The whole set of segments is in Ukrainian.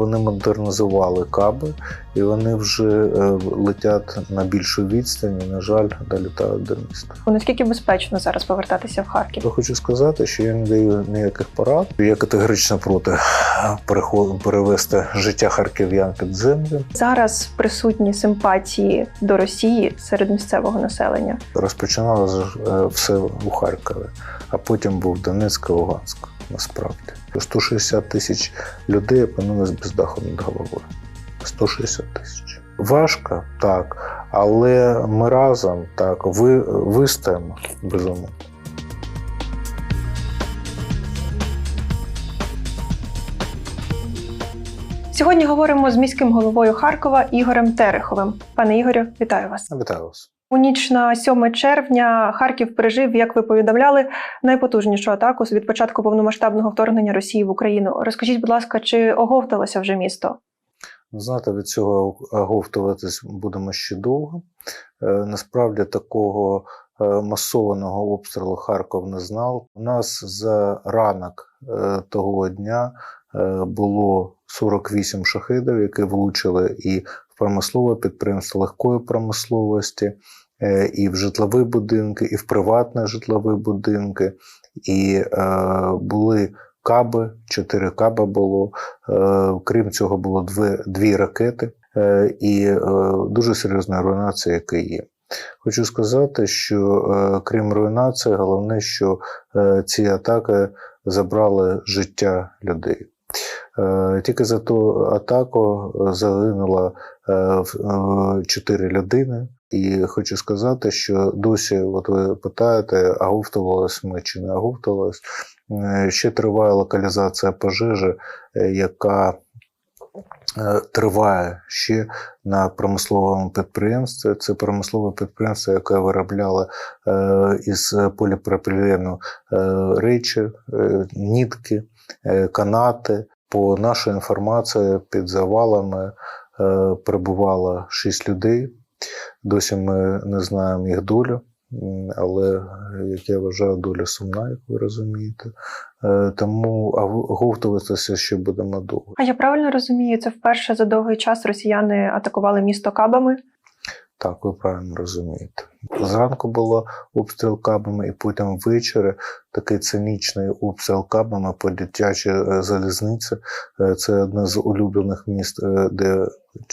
вони модернізували каби, і вони вже е, летять на більшу відстань. На жаль, долітають до міста. Наскільки безпечно зараз повертатися в Харків? Я хочу сказати, що я не даю ніяких порад. Я категорично проти перевести життя харків'ян під землю. Зараз присутні симпатії до Росії серед місцевого населення. Розпочиналося е, все у Харкові, а потім був Донецьк і Луганськ. Насправді 160 тисяч людей опинились без даху над головою. 160 тисяч. Важко, так, але ми разом так ви, вистоїмо безумовно. Сьогодні говоримо з міським головою Харкова Ігорем Тереховим. Пане Ігорю, вітаю вас. Вітаю вас. У ніч на 7 червня Харків пережив, як ви повідомляли, найпотужнішу атаку від початку повномасштабного вторгнення Росії в Україну. Розкажіть, будь ласка, чи оговталося вже місто? Знаєте, від цього оговтуватись будемо ще довго. Е, Насправді такого е, масованого обстрілу Харків не знав. У нас за ранок е, того дня було 48 шахидів, які влучили і промислове підприємство легкої промисловості, і в житлові будинки, і в приватні житлові будинки. І е, були каби, чотири каби було. Е, Крім цього, було дві, дві ракети е, і е, дуже серйозна руйнація, яка є. Хочу сказати, що е, крім руйнації, головне, що е, ці атаки забрали життя людей. Е, Тільки за ту атаку е, загинуло е, е, чотири людини. І хочу сказати, що досі, от ви питаєте, аговтувалось ми чи не аговтувалось, Е, ще триває локалізація пожежі, е, яка е, триває ще на промисловому підприємстві. Це промислове підприємство, яке виробляло із поліпропілену речі, нітки, канати. По нашій інформації, під завалами перебувало шість людей. Досі ми не знаємо їх долю. Але, як я вважаю, доля сумна, як ви розумієте. Е, Тому говтуватися ще будемо довго. А я правильно розумію, це вперше за довгий час росіяни атакували місто кабами. Так, ви правильно розумієте. Зранку було обстріл кабами, і потім ввечері такий цинічний обстріл кабами по дитячій е, залізниці. Е, Це одне з улюблених міст, е, де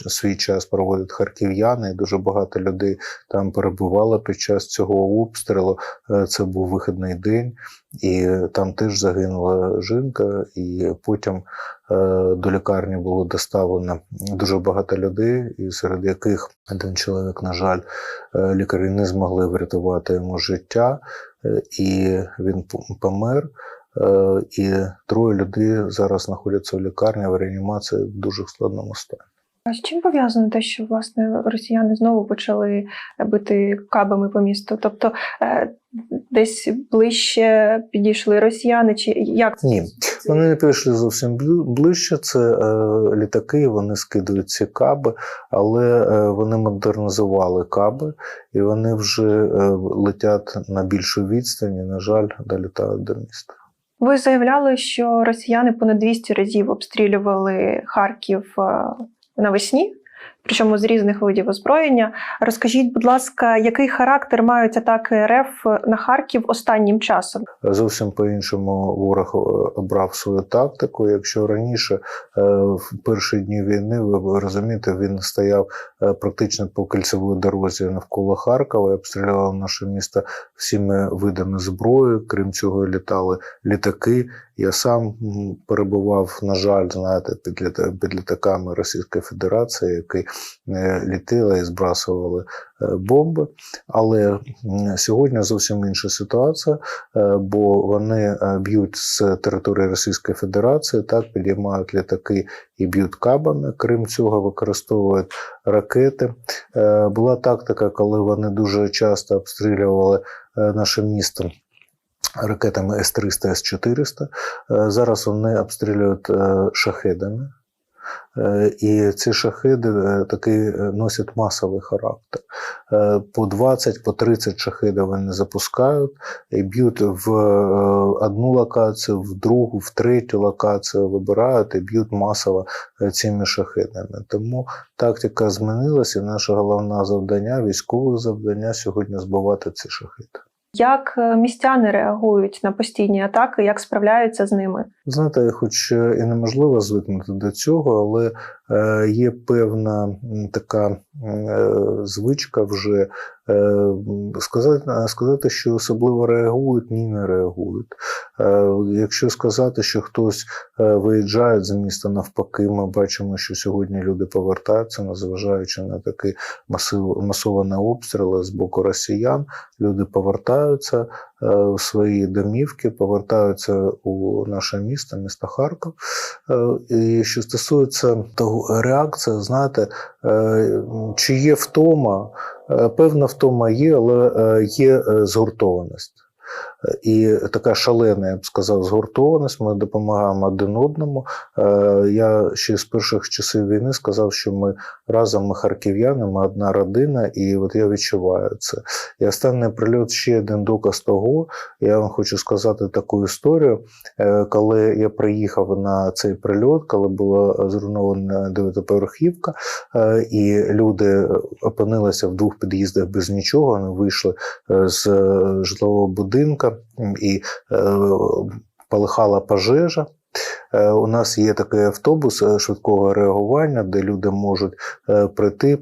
свій час проводять харків'яни, і дуже багато людей там перебувало під час цього обстрілу. Це був вихідний день, і там теж загинула жінка, і потім до лікарні було доставлено дуже багато людей, і серед яких один чоловік, на жаль, лікарі не змогли врятувати йому життя, е, і він помер. Е, І троє людей зараз знаходяться в лікарні в реанімації в дуже складному стані. А з чим пов'язано те, що власне росіяни знову почали бити кабами по місту? Тобто е, десь ближче підійшли росіяни, чи як це? Ні, Вони не підійшли зовсім ближче. Це е, літаки, вони скидують ці каби, але е, вони модернізували каби, і вони вже е, летять на більшу відстань. і, На жаль, долітають до міста. Ви заявляли, що росіяни понад 200 разів обстрілювали Харків е, навесні, причому з різних видів озброєння. Розкажіть, будь ласка, який характер мають атаки РФ на Харків останнім часом? Зовсім по-іншому ворог е, обрав свою тактику. Якщо раніше е, в перші дні війни, ви ви розумієте, він стояв е, практично по кільцевій дорозі навколо Харкова і обстрілював наше місто всіми видами зброї. Крім цього, літали літаки. Я сам перебував, на жаль, знаєте, під, літа- під літаками Російської Федерації, які е, літали і збрасували е, бомби. Але сьогодні зовсім інша ситуація, е, бо вони б'ють з території Російської Федерації, так підіймають літаки і б'ють кабами. Крім цього, використовують ракети. Була тактика, коли вони дуже часто обстрілювали наше місто. Ракетами С-300, С-400. Е, Зараз вони обстрілюють е, шахедами. Е, І ці шахиди такий е, носять масовий характер. По 20, по 30 шахидів вони запускають і б'ють в одну локацію, в другу, в третю локацію вибирають і б'ють масово цими шахидами. Тому тактика змінилася. і Наше головне завдання, військове завдання сьогодні збивати ці шахиди. Як е, містяни реагують на постійні атаки, як справляються з ними? Знаєте, хоч е, і неможливо звикнути до цього, але е, є певна така звичка вже сказати, е, сказати, що особливо реагують, ні, не реагують. Е, якщо сказати, що хтось е, виїжджає з міста навпаки, ми бачимо, що сьогодні люди повертаються, незважаючи на такі масив, масовані обстріли з боку росіян, люди повертаються у свої домівки, повертаються у наше місто, місто Харків. І що стосується того реакції, знаєте, чи є втома? Е, Певна втома є, але е, є е, згуртованість. І така шалена, я б сказав, згуртованість. Ми допомагаємо один одному. Е, Я ще з перших часів війни сказав, що ми разом ми харків'яни, ми одна родина, і от я відчуваю це. І останній прильот ще один доказ того. Я вам хочу сказати таку історію. Е, Коли я приїхав на цей прильот, коли була зруйнована дев'ятоповерхівка, е, і люди опинилися в двох під'їздах без нічого, вони вийшли з житлового будинку м, і е, полихала пожежа. Е, У нас є такий автобус е, швидкого реагування, де люди можуть прийти,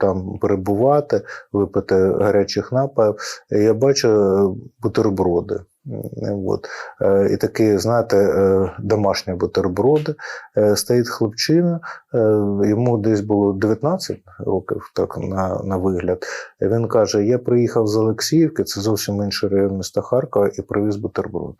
там перебувати, випити гарячих напоїв. Я бачу бутерброди. М, От. Е, І такі, знаєте, е, домашні бутерброди. Е, Стоїть хлопчина, е, йому десь було 19 років, так на, на вигляд. Він каже: Я приїхав з Олексіївки, це зовсім інший район міста Харкова, і привіз бутерброд.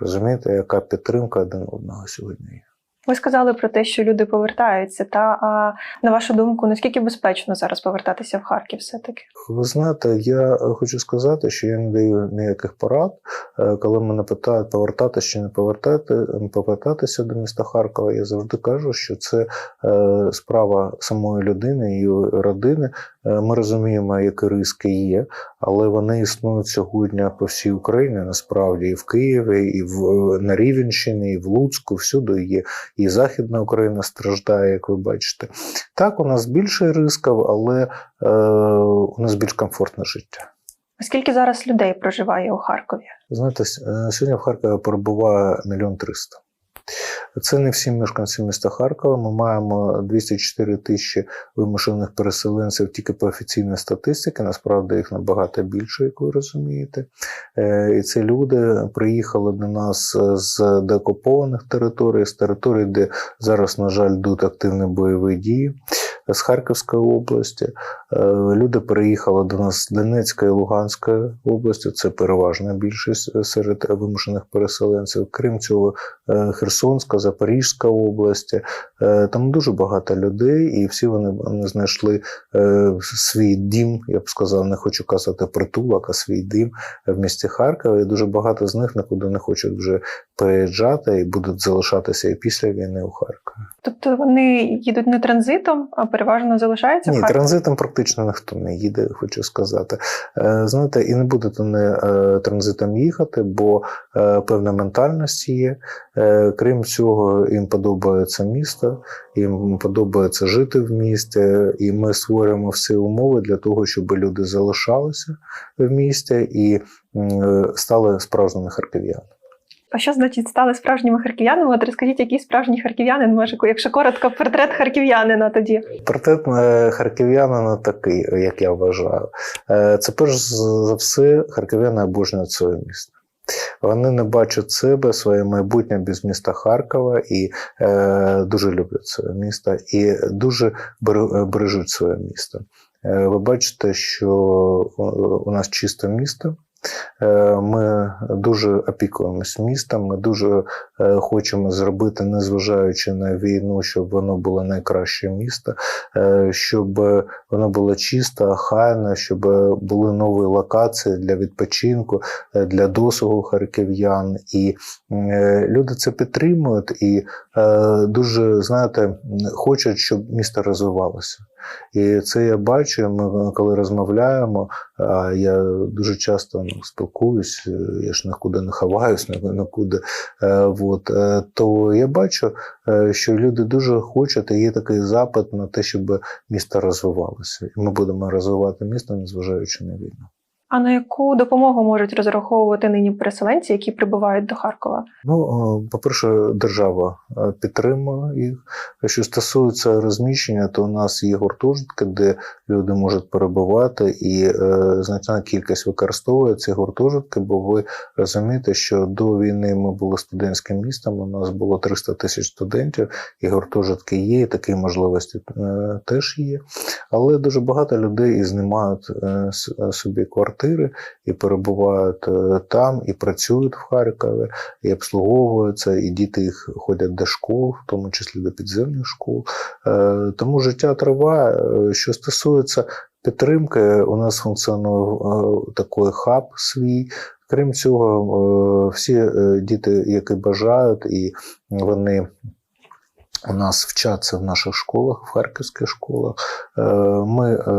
Розумієте, яка підтримка один одного сьогодні є. Ви сказали про те, що люди повертаються. Та а на вашу думку, наскільки безпечно зараз повертатися в Харків? Все таки Ви знаєте, я хочу сказати, що я не даю ніяких порад. Е, Коли мене питають повертатися чи не повертати, повертатися до міста Харкова, я завжди кажу, що це е, справа самої людини її родини. Е, Ми розуміємо, які риски є, але вони існують сьогодні по всій Україні, насправді, і в Києві, і в на Рівенщині, і в Луцьку, всюди є. І Західна Україна страждає, як ви бачите. Так, у нас більше рисків, але е, у нас більш комфортне життя. Скільки зараз людей проживає у Харкові? Знаєте, е, сьогодні в Харкові перебуває мільйон триста. Це не всі мешканці міста Харкова. Ми маємо 204 тисячі вимушених переселенців тільки по офіційній статистиці. Насправді їх набагато більше, як ви розумієте. Е, І це люди приїхали до нас е, з деокупованих територій, з територій, де зараз, на жаль, йдуть активні бойові дії. З Харківської області Е, люди переїхали до нас з Донецької і Луганської області. Це переважна більшість е, серед вимушених переселенців. Крім цього, е, Херсонська, Запорізька області. Там дуже багато людей, і всі вони, знайшли свій дім. Я б сказав, не хочу казати притулок, а свій дім в місті Харкова. І дуже багато з них нікуди не хочуть вже переїжджати і будуть залишатися і після війни у Харкові. Тобто вони їдуть не транзитом, а переважно залишаються в Ні, Харкові? транзитом практично ніхто не їде, хочу сказати. Е, Знаєте, і не будете не е, транзитом їхати, бо е, певна ментальність є. Крім цього, їм подобається місто, їм подобається жити в місті, і ми створюємо всі умови для того, щоб люди залишалися в місті і стали справжніми харків'янами. А що значить стали справжніми харків'янами? От розкажіть, який справжній харків'янин може, якщо коротко, портрет харків'янина тоді. Портрет е, харків'янина такий, як я вважаю. Е, Це перш за все харків'яни обожнюють своє місто. Вони не бачать себе, своє майбутнє без міста Харкова і е, дуже люблять своє місто і дуже бере- бережуть своє місто. Е, ви бачите, що у нас чисте місто. Е, Ми дуже опікуємось містом. Ми дуже е, хочемо зробити, незважаючи на війну, щоб воно було найкраще місто, е, щоб воно було чисто, охайне, щоб були нові локації для відпочинку, для досугу харків'ян. І люди це підтримують і дуже знаєте, хочуть, щоб місто розвивалося. І це я бачу. Ми коли розмовляємо. а Я дуже часто спілкуюсь, е, я ж нікуди не ховаюсь, ні- нікуди. Е, от, е, то я бачу, що люди дуже хочуть, і є такий запит на те, щоб місто розвивалося. І ми будемо розвивати місто, незважаючи на війну. А на яку допомогу можуть розраховувати нині переселенці, які прибувають до Харкова? Ну, е, по-перше, держава е, підтримує їх. Що стосується розміщення, то у нас є гуртожитки, де люди можуть перебувати, і е, значна кількість використовує ці гуртожитки, бо ви розумієте, що до війни ми були студентським містом, у нас було 300 тисяч студентів, і гуртожитки є, і такі можливості е, теж є. Але дуже багато людей і знімають е, собі квартири і перебувають е, там, і працюють в Харкові і обслуговуються, і діти їх ходять до школ, в тому числі до підземних школ. Е, Тому життя триває. Е, Що стосується підтримки, у нас функціонує такий хаб свій. Крім цього, всі діти, які бажають, і вони у нас вчаться в наших школах, в харківських школах. Е, Ми е,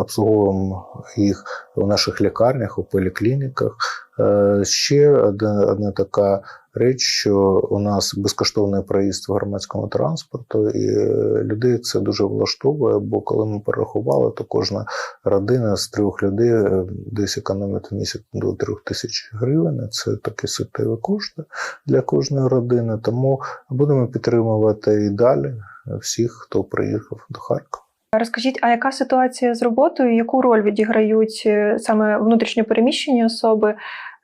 обслуговуємо їх у наших лікарнях, у поліклініках. Е, Ще одна, одна така річ, що у нас безкоштовний проїзд в громадському транспорту, і е, людей це дуже влаштовує, бо коли ми порахували, то кожна родина з трьох людей е, десь економить в місяць до трьох тисяч гривень. Це такі суттєві кошти для кожної родини. Тому будемо підтримувати і далі всіх, хто приїхав до Харкова. Розкажіть, а яка ситуація з роботою? Яку роль відіграють е, саме внутрішньо переміщені особи,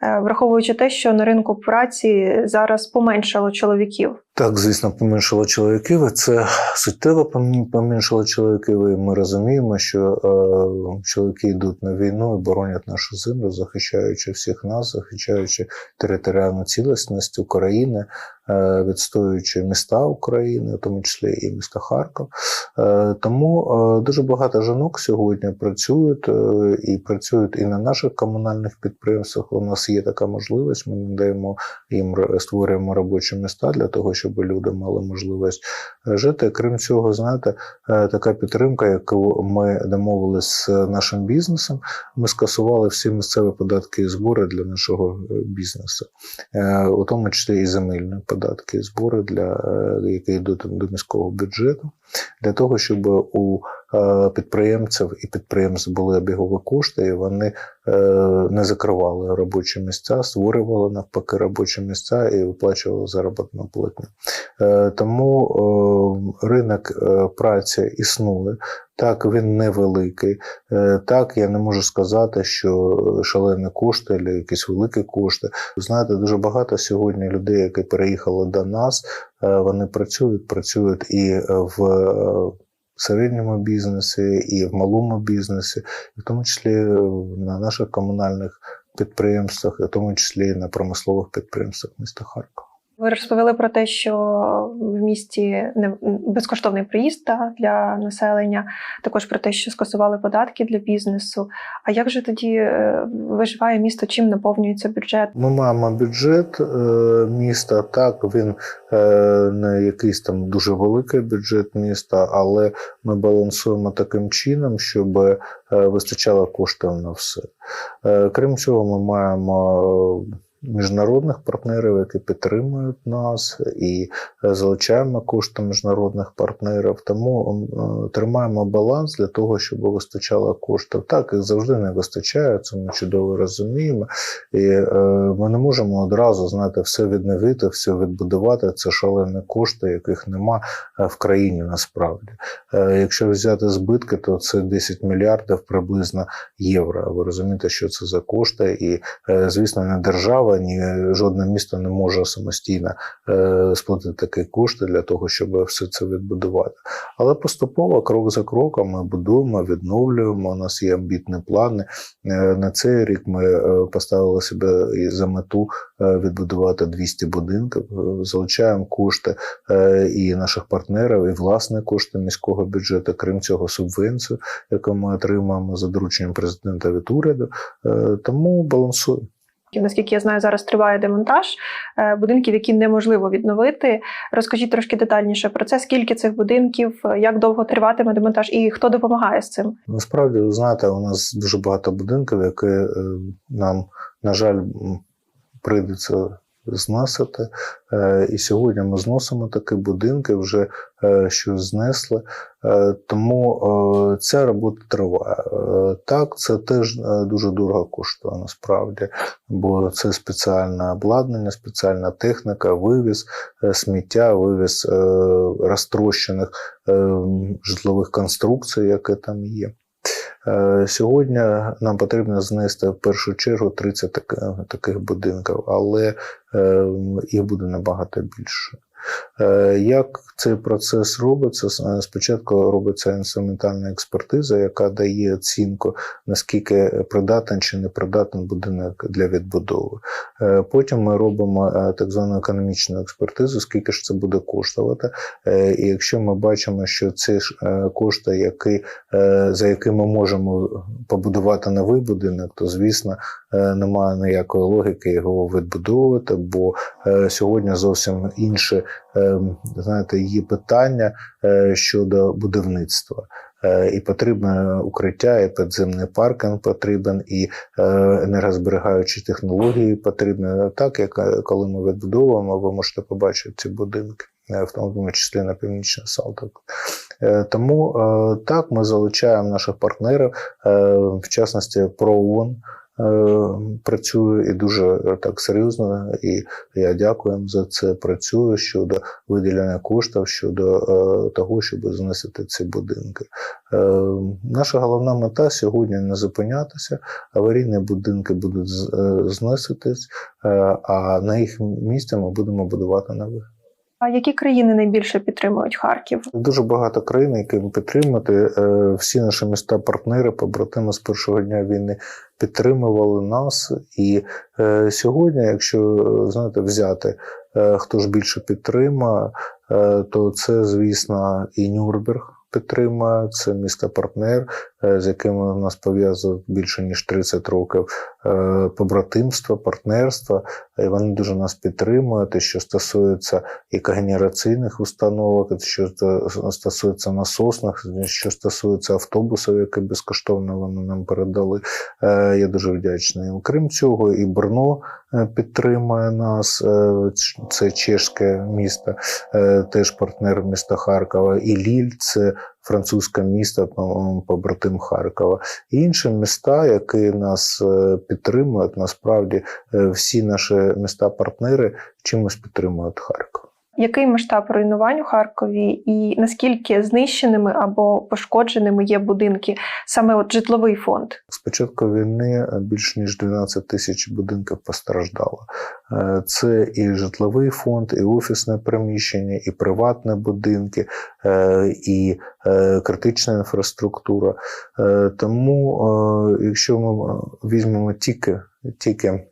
враховуючи те, що на ринку праці зараз поменшало чоловіків? Так, звісно, поменшало чоловіків. Це суттєво поменшало чоловіків. І ми розуміємо, що е, чоловіки йдуть на війну і боронять нашу землю, захищаючи всіх нас, захищаючи територіальну цілісність України, е, відстоюючи міста України, в тому числі і місто Харків. Е, тому е, дуже багато жінок сьогодні працюють е, і працюють і на наших комунальних підприємствах. У нас є така можливість. Ми надаємо їм створюємо робочі міста для того, щоб люди мали можливість е, жити. Крім цього, знаєте, е, така підтримка, яку ми домовилися з нашим бізнесом. Ми скасували всі місцеві податки і збори для нашого е, бізнесу, Е, у тому числі і земельні податки і збори, для е, які йдуть до міського бюджету, для того, щоб у е, підприємців і підприємств були обігові кошти, і вони е, не закривали робочі місця, створювали навпаки робочі місця і виплачували заробітну платню. Е, Тому ринок праці існує. Так, він невеликий. Е, Так, я не можу сказати, що шалені кошти або якісь великі кошти. Знаєте, дуже багато сьогодні людей, які переїхали до нас, е, вони працюють, працюють і в е, середньому бізнесі, і в малому бізнесі, і в тому числі на наших комунальних підприємствах, в тому числі на промислових підприємствах міста Харкова. Ви розповіли про те, що в місті безкоштовний проїзд та, для населення, також про те, що скасували податки для бізнесу. А як же тоді е, виживає місто? Чим наповнюється бюджет? Ми маємо бюджет е, міста. Так, він е, не якийсь там дуже великий бюджет міста, але ми балансуємо таким чином, щоб вистачало коштів на все. Крім цього, ми маємо. Міжнародних партнерів, які підтримують нас, і е, залучаємо кошти міжнародних партнерів. Тому е, тримаємо баланс для того, щоб вистачало коштів. Так, їх завжди не вистачає, це ми чудово розуміємо. І е, ми не можемо одразу знаєте, все відновити, все відбудувати. Це шалені кошти, яких нема в країні насправді. Якщо взяти збитки, то це 10 мільярдів приблизно євро. Ви розумієте, що це за кошти, і звісно, не держава держава, ні жодне місто не може самостійно е, сплатити такі кошти для того, щоб все це відбудувати. Але поступово, крок за кроком, ми будуємо, відновлюємо. У нас є амбітні плани. Е, На цей рік ми е, поставили себе за мету е, відбудувати 200 будинків. Е, Залучаємо кошти е, і наших партнерів, і власні кошти міського бюджету. Крім цього, субвенцію, яку ми отримаємо за дорученням президента від уряду. Е, Тому балансуємо. Наскільки я знаю, зараз триває демонтаж е, будинків, які неможливо відновити. Розкажіть трошки детальніше про це, скільки цих будинків, е, як довго триватиме демонтаж і хто допомагає з цим. Насправді, ви знаєте, у нас дуже багато будинків, які е, нам, на жаль, прийдеться зносити. Е, І сьогодні ми зносимо такі будинки, вже е, що знесли. Е, Тому ця робота триває. Так, це теж дуже дорого коштує насправді, бо це спеціальне обладнання, спеціальна техніка, вивіз сміття, вивіз розтрощених житлових конструкцій, які там є. Е, Сьогодні нам потрібно знести в першу чергу 30 таких будинків, але е, їх буде набагато більше. Е, Як цей процес робиться? Спочатку робиться інструментальна експертиза, яка дає оцінку, наскільки придатний чи непридатний будинок для відбудови. Е, Потім ми робимо е, так звану економічну експертизу, скільки ж це буде коштувати. Е, І якщо ми бачимо, що ці ж е, кошти, які, е, за які ми можемо побудувати новий будинок, то звісно е, немає ніякої логіки його відбудовувати, бо е, сьогодні зовсім інші е, знаєте, є питання е, щодо будівництва. Е, І потрібне укриття, і підземний паркінг потрібен, і е, енергозберігаючі технології потрібні. Так як е, коли ми відбудовуємо, ви можете побачити ці будинки, е, в тому числі на північний Салтик. Е, Тому е, так ми залучаємо наших партнерів, е, в частності ПроОН е, працює і дуже е, так серйозно, і я дякую їм за це. Працює щодо виділення коштів, щодо е, того, щоб зносити ці будинки. Е, Наша головна мета сьогодні не зупинятися. Аварійні будинки будуть е, зноситись, е, а на їх місці ми будемо будувати нові. А які країни найбільше підтримують Харків? Дуже багато країн, які підтримати. Е, Всі наші міста, партнери, побратими з першого дня війни підтримували нас. І е, сьогодні, якщо знаєте, взяти, е, хто ж більше підтримує, то це, звісно, і Нюрнберг підтримує, це місто партнер, е, з якими у нас пов'язують більше ніж 30 років е, побратимства, партнерства. І вони дуже нас підтримують, і що стосується і когенераційних установок, що стосується насосних, що стосується автобусів, які безкоштовно вони нам передали. Е, Я дуже вдячний їм. Крім цього, і Брно підтримує нас, е, це чешське місто, е, теж партнер міста Харкова, і Ліль це французьке місто, по- побратим Харкова. І інші міста, які нас е, підтримують, насправді е, всі наші міста-партнери чимось підтримують Харків. Який масштаб руйнувань у Харкові, і наскільки знищеними або пошкодженими є будинки, саме от житловий фонд? З початку війни більш ніж 12 тисяч будинків постраждало. Е, Це і житловий фонд, і офісне приміщення, і приватні будинки, е, і е, критична інфраструктура. Е, Тому, е, якщо ми е, візьмемо тільки, тільки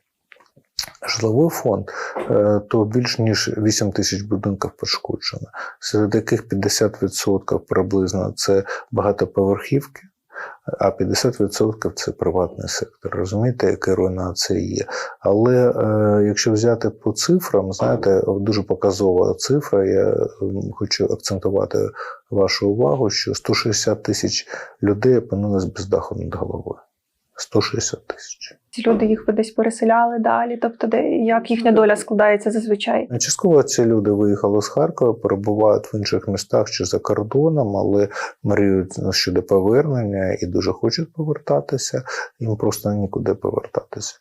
житловий фонд, е, то більш ніж 8 тисяч будинків пошкоджено, серед яких 50% приблизно це багатоповерхівки а 50% це приватний сектор. Розумієте, яка руйнація є. Але е, якщо взяти по цифрам, знаєте, дуже показова цифра. Я хочу акцентувати вашу увагу, що 160 тисяч людей опинились без даху над головою. 160 тисяч. Ці люди їх десь переселяли далі. Тобто, де як їхня доля складається зазвичай? Частково ці люди виїхали з Харкова, перебувають в інших містах чи за кордоном, але мріють щодо повернення і дуже хочуть повертатися. Їм просто нікуди повертатися.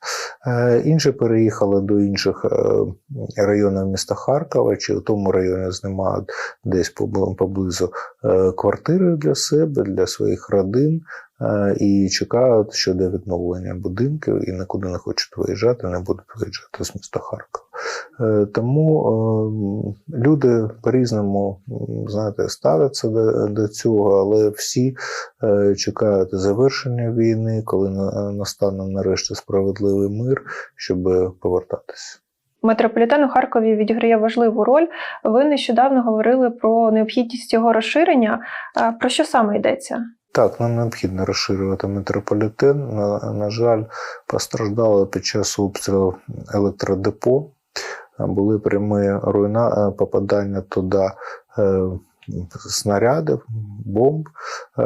Е, Інші переїхали до інших е, районів міста Харкова, чи в тому районі знімають десь поблизу е, квартири для себе, для своїх родин. Е, і чекають щодо відновлення будинків і нікуди не хочуть виїжджати, не будуть виїжджати з міста Харкова. Е, Тому е, люди по-різному знаєте, ставляться до, цього, але всі чекають завершення війни, коли на- настане нарешті справедливий мир, щоб повертатися. Метрополітен у Харкові відіграє важливу роль. Ви нещодавно говорили про необхідність його розширення. Про що саме йдеться? Так, нам необхідно розширювати метрополітен. На, на жаль, постраждало під час обстрілу електродепо. Були прямі руйна, е, попадання туди е, снарядів, бомб, е,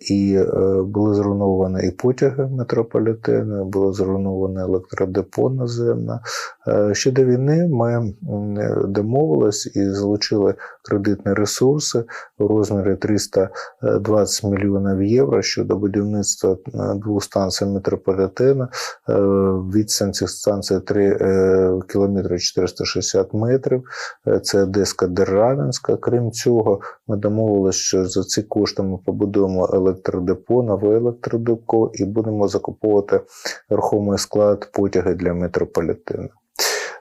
і е, були зруйновані і потяги метрополітену, було зруйноване електродепо наземне. Ще до війни ми домовились і залучили кредитні ресурси у розмірі 320 мільйонів євро щодо будівництва е, двох станцій метрополітену. Відстань цих станцій 3 км 460 метрів. Це Одеська Державінська. Крім цього, ми домовилися, що за ці кошти ми побудуємо електродепо, нове електродепо і будемо закуповувати рухомий склад потяги для метрополітену.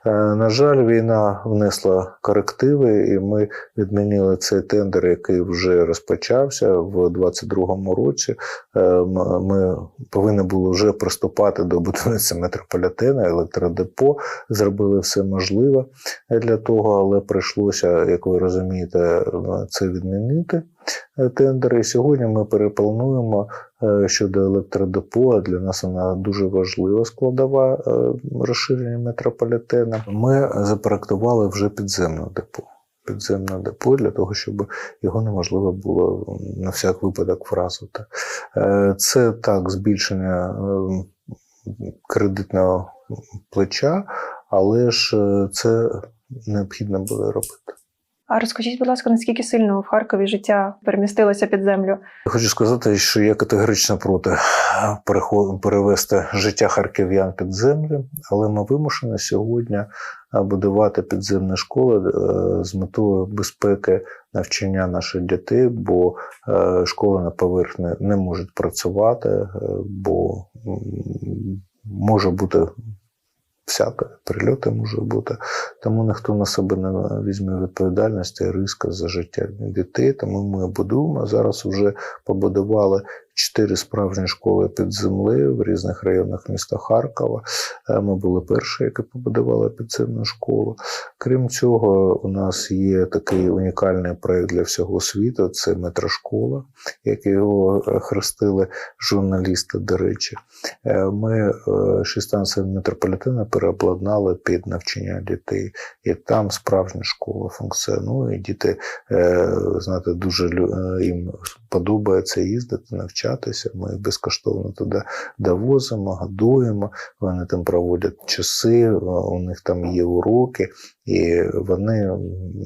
Е, На жаль, війна внесла корективи, і ми відмінили цей тендер, який вже розпочався в 2022 році. Е, Ми повинні були вже приступати до будівництва метрополітена, електродепо. Зробили все можливе для того, але прийшлося, як ви розумієте, це відмінити. е, Тендер. І сьогодні ми переплануємо щодо електродепо. Для нас вона дуже важлива складова е, розширення метрополітена. Ми запроектували вже підземне депо. Підземне депо для того, щоб його неможливо було на всяк випадок вразити. Е, Це так збільшення е, кредитного плеча, але ж е, це необхідно було робити. А розкажіть, будь ласка, наскільки сильно в Харкові життя перемістилося під землю? Хочу сказати, що я категорично проти переход- перевести життя харків'ян під землю, але ми вимушені сьогодні будувати підземні школи е, з метою безпеки навчання наших дітей, бо е, школи на поверхні не можуть працювати, е, бо може бути. Всяке прильоти може бути, тому ніхто на себе не візьме відповідальності риска за життя дітей. Тому ми будуємо зараз. Вже побудували чотири справжні школи під землею в різних районах міста Харкова. Е, Ми були перші, які побудували підземну школу. Крім цього, у нас є такий унікальний проєкт для всього світу: це метрошкола, як його е, хрестили журналісти. До речі, Е, ми е, шість станцій метрополітену переобладнали під навчання дітей, і там справжня школа функціонує. Діти знаєте, дуже їм подобається їздити, навчатися. Ми їх безкоштовно туди довозимо, годуємо. Вони там проводять часи, е, у них там є уроки, і вони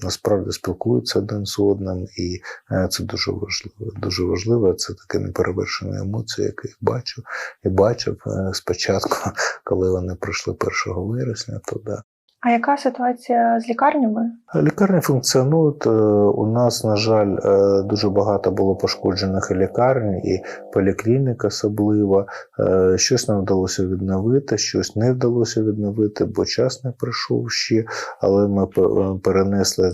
насправді спілкуються один з одним, і е, це дуже важливо. Дуже важливо. Це таке неперевершені емоції, які я бачу і бачив е, спочатку, коли вони прийшли 1 вересня туди. А яка ситуація з лікарнями? Лікарні функціонують. Е, У нас, на жаль, е, дуже багато було пошкоджених і лікарень, і поліклінік особливо. Е, Щось нам вдалося відновити, щось не вдалося відновити, бо час не прийшов ще. Але ми пе- перенесли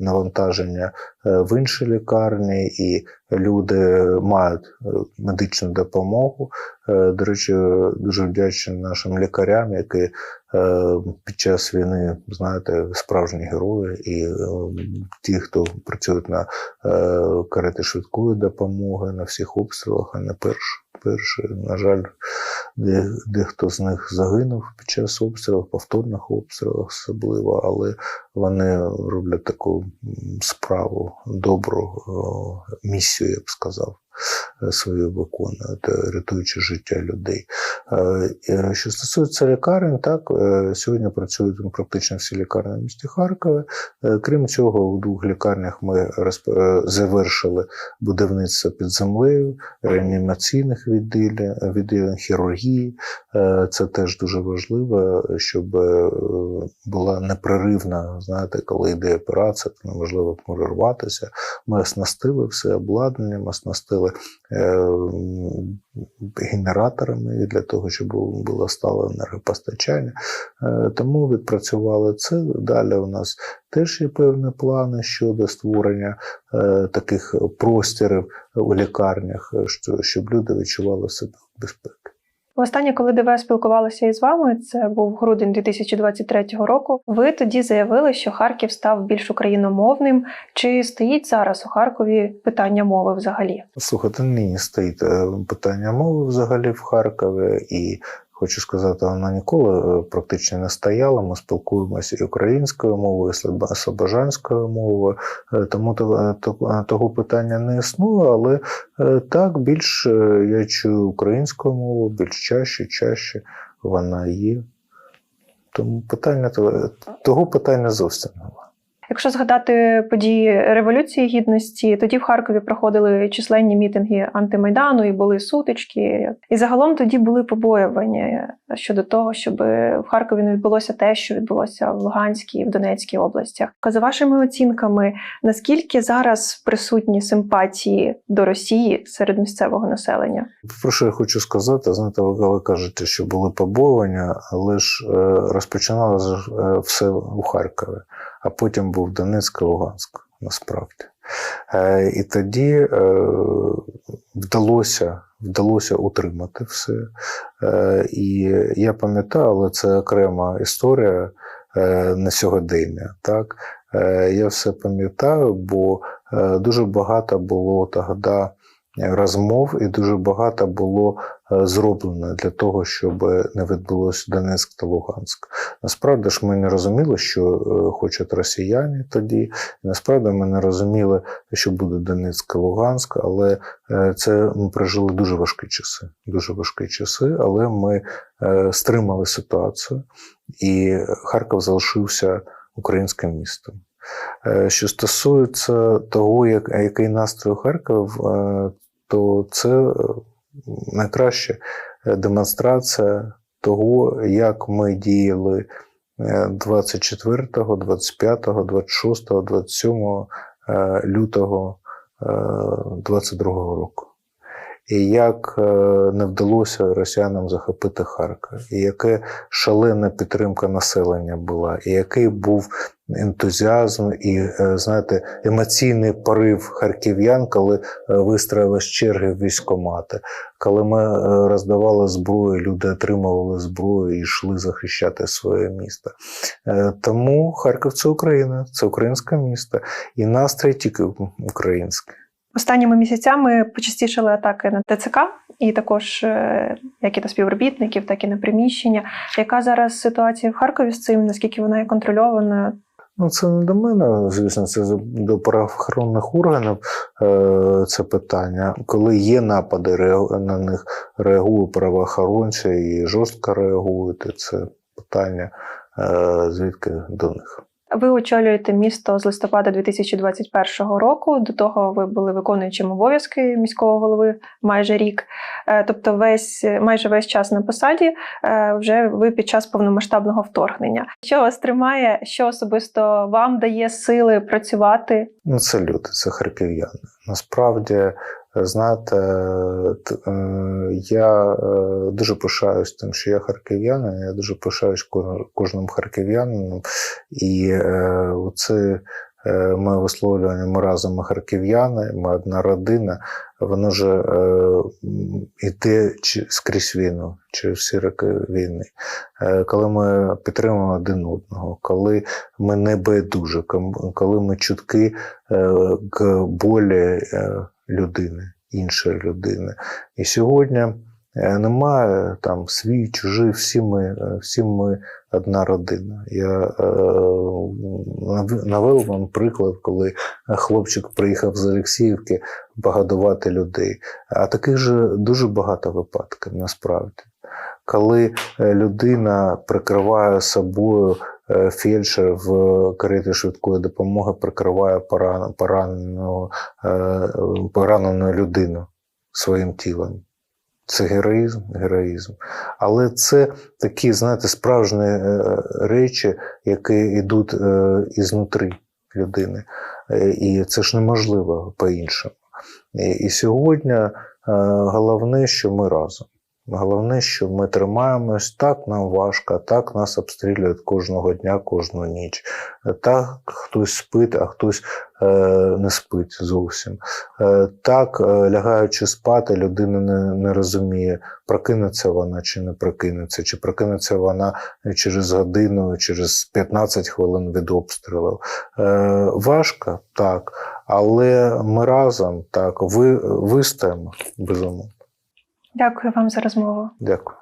навантаження в інші лікарні, і люди мають е, медичну допомогу. Е, До речі, дуже вдячний нашим лікарям, які е, під час війни, знаєте, справжні герої, і ті, хто працюють на карети швидкої допомоги, на всіх обстрілах, а не перш, перші. На жаль, де, дехто з них загинув під час обстрілів, повторних обстрілів особливо, але вони роблять таку справу, добру місію, я б сказав. Е, Свою виконують, е, рятуючи життя людей. Е, Що стосується лікарень, так сьогодні працюють практично всі лікарні в місті Харкові. Крім цього, у двох лікарнях ми завершили будівництво під землею, реанімаційних відділень, відділень хірургії. Це теж дуже важливо, щоб була непреривна. Знаєте, коли йде операція, то неможливо перерватися. Ми оснастили все обладнанням, оснастили генераторами для того, щоб було стало енергопостачання. Е, Тому відпрацювали це. Далі у нас теж є певні плани щодо створення е, таких простірів у лікарнях, е, щоб люди відчували себе в безпеці. Востаннє, коли ДВ спілкувалося із вами, це був грудень 2023 року. Ви тоді заявили, що Харків став більш україномовним. Чи стоїть зараз у Харкові питання мови взагалі? Слухайте, нині стоїть е, питання мови взагалі в Харкові, і хочу сказати, вона ніколи е, практично не стояла. Ми спілкуємося і українською мовою, і слобожанською мовою, е, тому то- е, то- того питання не існує, але так більш я чую українську мову, більш чаще, чаще вона є. Тому питання того питання зовсім немає. Якщо згадати події Революції Гідності, тоді в Харкові проходили численні мітинги антимайдану і були сутички. І загалом тоді були побоювання щодо того, щоб в Харкові не відбулося те, що відбулося в Луганській і в Донецькій областях. За вашими оцінками, наскільки зараз присутні симпатії до Росії серед місцевого населення? Про що я хочу сказати, знаєте, ви ви кажете, що були побоювання, але ж е, розпочиналося е, все у Харкові, а потім був Донецьк і Луганськ, насправді. Е, І тоді е, вдалося, вдалося утримати все. Е, І я пам'ятаю, але це окрема історія на сьогодення. Так? Я все пам'ятаю, бо дуже багато було тоді розмов, і дуже багато було е, зроблено для того, щоб не відбулося Донецьк та Луганськ. Насправді ж ми не розуміли, що е, хочуть росіяни тоді. Насправді ми не розуміли, що буде Донецьк і Луганськ, але е, це ми пережили дуже важкі часи. Дуже важкі часи, але ми стримали ситуацію, і Харків залишився українським містом. Що стосується того, як, який настрій Харків, то це найкраща е, демонстрація того, як ми діяли е, 24, 25, 26, 27 е, лютого 22 року. І як е, не вдалося росіянам захопити Харків, і яка шалена підтримка населення була, і який був ентузіазм і, е, знаєте, емоційний порив харків'ян, коли е, вистроїлись черги в військкомати, коли ми е, роздавали зброю, люди отримували зброю і йшли захищати своє місто. Тому Харків це Україна, це українське місто, і настрій тільки український. Останніми місяцями почастішали атаки на ТЦК, і також як і на співробітників, так і на приміщення. Яка зараз ситуація в Харкові з цим? Наскільки вона є контрольована? Ну, це не до мене, звісно, це до правоохоронних органів е, це питання. Коли є напади, на них реагує правоохоронці і жорстко реагують. Це питання е, звідки до них. Ви очолюєте місто з листопада 2021 року. До того ви були виконуючим обов'язки міського голови майже рік. Е, Тобто, весь майже весь час на посаді е, вже ви під час повномасштабного вторгнення. Що вас тримає? Що особисто вам дає сили працювати? Ну, це люди, це харків'яни. Насправді, знаєте, е, я е, дуже пишаюсь тим, що я харків'янин, я дуже пишаюсь кожним харків'янином. І е, це е, ми висловлювання, ми разом ми харків'яни, ми одна родина, воно е, м, іде скрізь війну, через всі роки війни. Коли ми підтримуємо один одного, коли ми не байдужі, ком- коли ми чутки к болі людини, іншої людини. І сьогодні е, немає там свій, чужий, всі ми, е, всі ми одна родина. Я е, навел вам приклад, коли хлопчик приїхав з Олексіївки погодувати людей. А таких же дуже багато випадків насправді. Коли е, людина прикриває собою е, фельдшер в кареті швидкої допомоги, прикриває поран- пораненого, е, поранену людину своїм тілом. Це героїзм, героїзм. Але це такі, знаєте, справжні е, речі, які йдуть е, ізнутрі людини. Е, І це ж неможливо по-іншому. І, сьогодні е, головне, що ми разом. Головне, що ми тримаємось, так нам важко, так нас обстрілюють кожного дня, кожну ніч. Так хтось спить, а хтось е, не спить зовсім. Е, так, е, лягаючи спати, людина не, не розуміє, прокинеться вона чи не прокинеться, чи прокинеться вона через годину, через 15 хвилин від обстрілів. Е, важко, так, але ми разом так ви, вистоїмо, безумовно. Дякую вам за розмову. Дякую.